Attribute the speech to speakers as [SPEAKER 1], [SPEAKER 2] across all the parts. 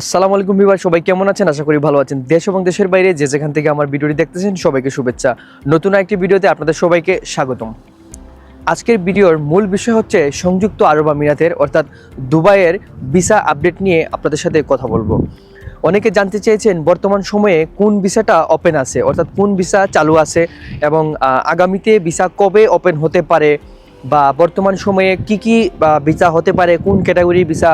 [SPEAKER 1] আসসালামু আলাইকুম বিবার সবাই কেমন আছেন? আশা করি ভালো আছেন। দেশ এবং দেশের বাইরে যে যেখান থেকে আমার ভিডিওটি দেখতেছেন, সবাইকে শুভেচ্ছা। নতুন একটি ভিডিওতে আপনাদের সবাইকে স্বাগতম। আজকের ভিডিওর মূল বিষয় হচ্ছে সংযুক্ত আরব আমিরাতের, অর্থাৎ দুবাইয়ের ভিসা আপডেট নিয়ে আপনাদের সাথে কথা বলব। অনেকে জানতে চেয়েছেন বর্তমান সময়ে কোন ভিসাটা ওপেন আছে, অর্থাৎ কোন ভিসা চালু আছে এবং আগামীতে ভিসা কবে ওপেন হতে পারে বা বর্তমান সময়ে কি কি ভিসা হতে পারে, কোন ক্যাটাগরির ভিসা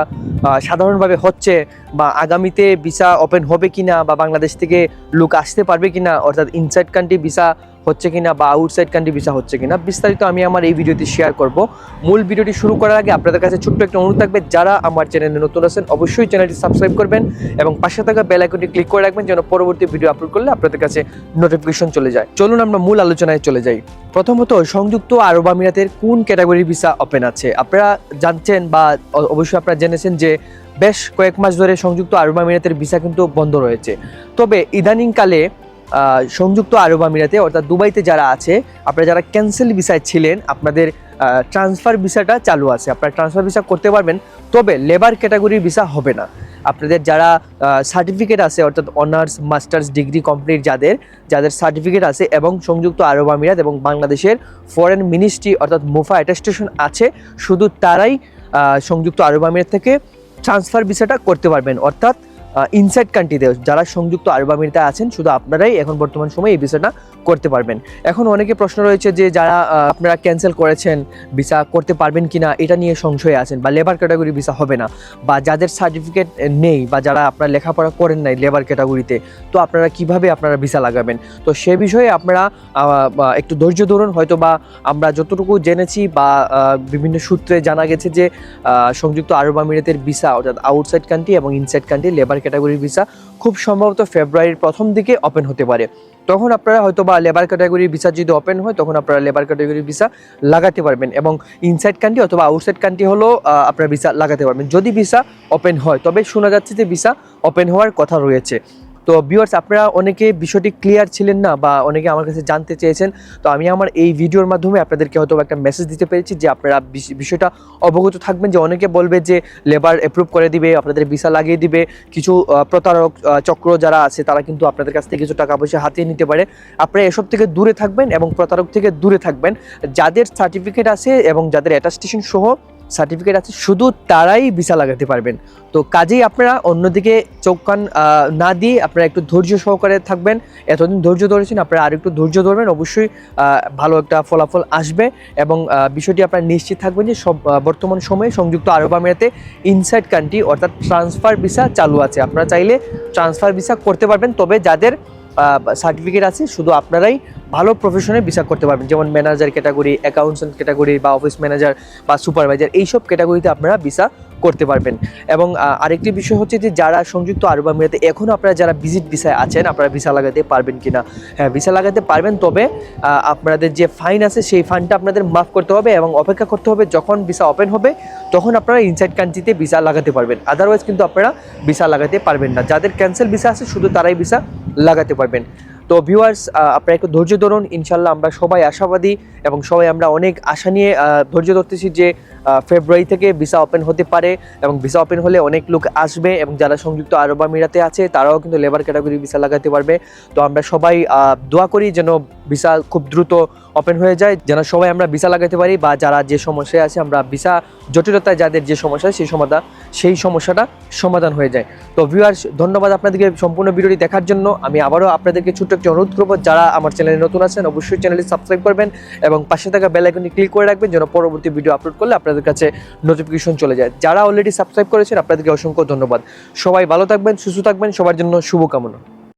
[SPEAKER 1] সাধারণভাবে হচ্ছে, বা আগামীতে ভিসা ওপেন হবে কিনা, বা বাংলাদেশ থেকে লোক আসতে পারবে কিনা, অর্থাৎ ইনসাইড কান্ট্রি ভিসা হচ্ছে কিনা বা আউটসাইড কান্ট্রি ভিসা হচ্ছে কিনা, বিস্তারিত আমি আমার এই ভিডিওটি শেয়ার করব। মূল ভিডিওটি শুরু করার আগে আপনাদের কাছে ছোট্ট একটা অনুরোধ থাকবে, যারা আমার চ্যানেলে নতুন আছেন, অবশ্যই চ্যানেলটি সাবস্ক্রাইব করবেন এবং পাশে থাকা বেল আইকনটি ক্লিক করে রাখবেন যেন পরবর্তী ভিডিও আপলোড করলে আপনাদের কাছে নোটিফিকেশন চলে যায়। চলুন আমরা মূল আলোচনায় চলে যাই। প্রথমত, সংযুক্ত আরব আমিরাতের কোন ক্যাটাগরি ভিসা ওপেন আছে? আপনারা জানছেন বা অবশ্যই আপনারা জেনেছেন যে বেশ কয়েক মাস ধরে সংযুক্ত আরব আমিরাতের ভিসা কিন্তু বন্ধ রয়েছে। তবে ইদানিংকালে সংযুক্ত আরব আমিরাতে, অর্থাৎ দুবাইতে যারা আছে, আপনারা যারা ক্যান্সেল ভিসায় ছিলেন, আপনাদের ট্রান্সফার ভিসাটা চালু আছে। আপনারা ট্রান্সফার ভিসা করতে পারবেন, তবে লেবার ক্যাটাগরির ভিসা হবে না। আপনাদের যারা সার্টিফিকেট আছে, অর্থাৎ অনার্স মাস্টার্স ডিগ্রি কমপ্লিট যাদের যাদের সার্টিফিকেট আছে এবং সংযুক্ত আরব আমিরাত এবং বাংলাদেশের ফরেন মিনিস্ট্রি অর্থাৎ মুফা অ্যাটেস্টেশন আছে, শুধু তারাই সংযুক্ত আরব আমিরাত থেকে ট্রান্সফার ভিসাটা করতে পারবেন। অর্থাৎ ইনসাইড কান্ট্রিতে যারা সংযুক্ত আরব আমিরাতে আছেন, শুধু আপনারাই এখন বর্তমান সময়ে এই ভিসাটা করতে পারবেন। এখন অনেকে প্রশ্ন রয়েছে যে যারা আপনারা ক্যান্সেল করেছেন ভিসা করতে পারবেন কি না এটা নিয়ে সংশয়ে আছেন বা লেবার ক্যাটাগরি ভিসা হবে না বা যাদের সার্টিফিকেট নেই বা যারা আপনারা লেখাপড়া করেন নাই লেবার ক্যাটাগরিতে তো আপনারা কীভাবে আপনারা ভিসা লাগাবেন? তো সে বিষয়ে আপনারা একটু ধৈর্য ধরুন হয়তো বা আমরা যতটুকু জেনেছি বা বিভিন্ন সূত্রে জানা গেছে যে সংযুক্ত আরব আমিরাতের ভিসা অর্থাৎ আউটসাইড কান্ট্রি এবং ইনসাইড কান্ট্রি লেবার ক্যাটাগরির ভিসা খুব সম্ভবত ফেব্রুয়ারির প্রথম দিকে ওপেন হতে পারে। তখন আপনারা হয়তো বা লেবার ক্যাটাগরির ভিসা যদি ওপেন হয়, তখন আপনারা লেবার ক্যাটাগরির ভিসা লাগাতে পারবেন এবং ইনসাইড কান্ট্রি অথবা আউটসাইড কান্ট্রি হলেও আপনারা ভিসা লাগাতে পারবেন। যদি ভিসা ওপেন হয়, তবে শোনা যাচ্ছে যে ভিসা ওপেন হওয়ার কথা রয়েছে। তো ভিউয়ার্স আপনারা অনেকে বিষয়টি ক্লিয়ার ছিলেন না বা অনেকে আমার কাছে জানতে চেয়েছেন, তো আমি আমার এই ভিডিওর মাধ্যমে আপনাদেরকে হয়তো একটা মেসেজ দিতে পেরেছি যে আপনারা বিষ- বিষয়টা অবগত থাকবেন, যে অনেকে বলবে যে লেবার অ্যাপ্রুভ করে দিবে, আপনাদের ভিসা লাগিয়ে দিবে, কিছু প্রতারক চক্র যারা আছে তারা কিন্তু আপনাদের কাছ থেকে কিছু টাকা পয়সা হাতিয়ে নিতে পারে। আপনারা এসব থেকে দূরে থাকবেন এবং প্রতারক থেকে দূরে থাকবেন। যাদের সার্টিফিকেট আছে এবং যাদের অ্যাটাস্টেশন সহ সার্টিফিকেট আছে, শুধু তারাই ভিসা লাগাতে পারবেন। তো কাজেই আপনারা অন্যদিকে চোখ কান না দিয়ে আপনারা একটু ধৈর্য সহকারে থাকবেন। এতদিন ধৈর্য ধরেছেন, আপনারা আর একটু ধৈর্য ধরবেন, অবশ্যই ভালো একটা ফলাফল আসবে এবং বিষয়টি আপনারা নিশ্চিত থাকবেন যে সব বর্তমান সময়ে সংযুক্ত আরব আমিরাতে ইনসাইড কান্ট্রি অর্থাৎ ট্রান্সফার ভিসা চালু আছে। আপনারা চাইলে ট্রান্সফার ভিসা করতে পারবেন, তবে যাদের সার্টিফিকেট আছে, শুধু আপনারাই ভালো প্রফেশনে ভিসা করতে পারবেন। যেমন ম্যানেজার ক্যাটাগরি অ্যাকাউন্টসেন্ট ক্যাটাগরি বা অফিস ম্যানেজার বা সুপারভাইজার এইসব ক্যাটাগরিতে আপনারা ভিসা করতে পারবেন। এবং আরেকটি বিষয় হচ্ছে যে, যারা সংযুক্ত আরব আমিরাতে, এখনও আপনারা যারা ভিজিট ভিসায় আছেন, আপনারা ভিসা লাগাতে পারবেন কি না হ্যাঁ ভিসা লাগাতে পারবেন, তবে আপনাদের যে ফাইন আছে, সেই ফাইনটা আপনাদের মাফ করতে হবে এবং অপেক্ষা করতে হবে, যখন ভিসা ওপেন হবে, তখন আপনারা ইনসাইড কান্ট্রিতে ভিসা লাগাতে পারবেন। আদারওয়াইজ কিন্তু আপনারা ভিসা লাগাতে পারবেন না। যাদের ক্যান্সেল ভিসা আছে, শুধু তারাই ভিসা লাগাতে পারবেন। তো ভিউয়ার্স আপনারা একটু ধৈর্য ধরুন ইনশাল্লাহ আমরা সবাই আশাবাদী এবং সবাই আমরা অনেক আশা নিয়ে ধৈর্য ধরতেছি যে ফেব্রুয়ারি থেকে ভিসা ওপেন হতে পারে এবং ভিসা ওপেন হলে অনেক লোক আসবে এবং যারা সংযুক্ত আরব আমিরাতে আছে, তারাও কিন্তু লেবার ক্যাটাগরি ভিসা লাগাতে পারবে। তো আমরা সবাই দোয়া করি যেন ভিসা খুব দ্রুত ওপেন হয়ে যায়। যেন সবাই আমরা ভিসা লাগাতে পারি বা যারা যে সমস্যায় আছে আমরা ভিসা জটিলতায় যাদের যে সমস্যা সেই সমাধান সেই সমস্যাটা সমাধান হয়ে যায়। তো ভিউয়ার্স ধন্যবাদ আপনাদেরকে সম্পূর্ণ ভিডিওটি দেখার জন্য। আমি আবারও আপনাদেরকে ছোট্ট একটি অনুরোধ করব, যারা আমার চ্যানেলে নতুন আছেন অবশ্যই চ্যানেলটি সাবস্ক্রাইব করবেন এবং পাশে থাকা বেল ক্লিক করে রাখবেন যেন পরবর্তী ভিডিও আপলোড করলে আপনাদের কাছে নোটিফিকেশন চলে যায়। যারা অলরেডি সাবস্ক্রাইব করেছেন, আপনাদেরকে অসংখ্য ধন্যবাদ। সবাই ভালো থাকবেন, সুস্থ থাকবেন, সবার জন্য শুভকামনা।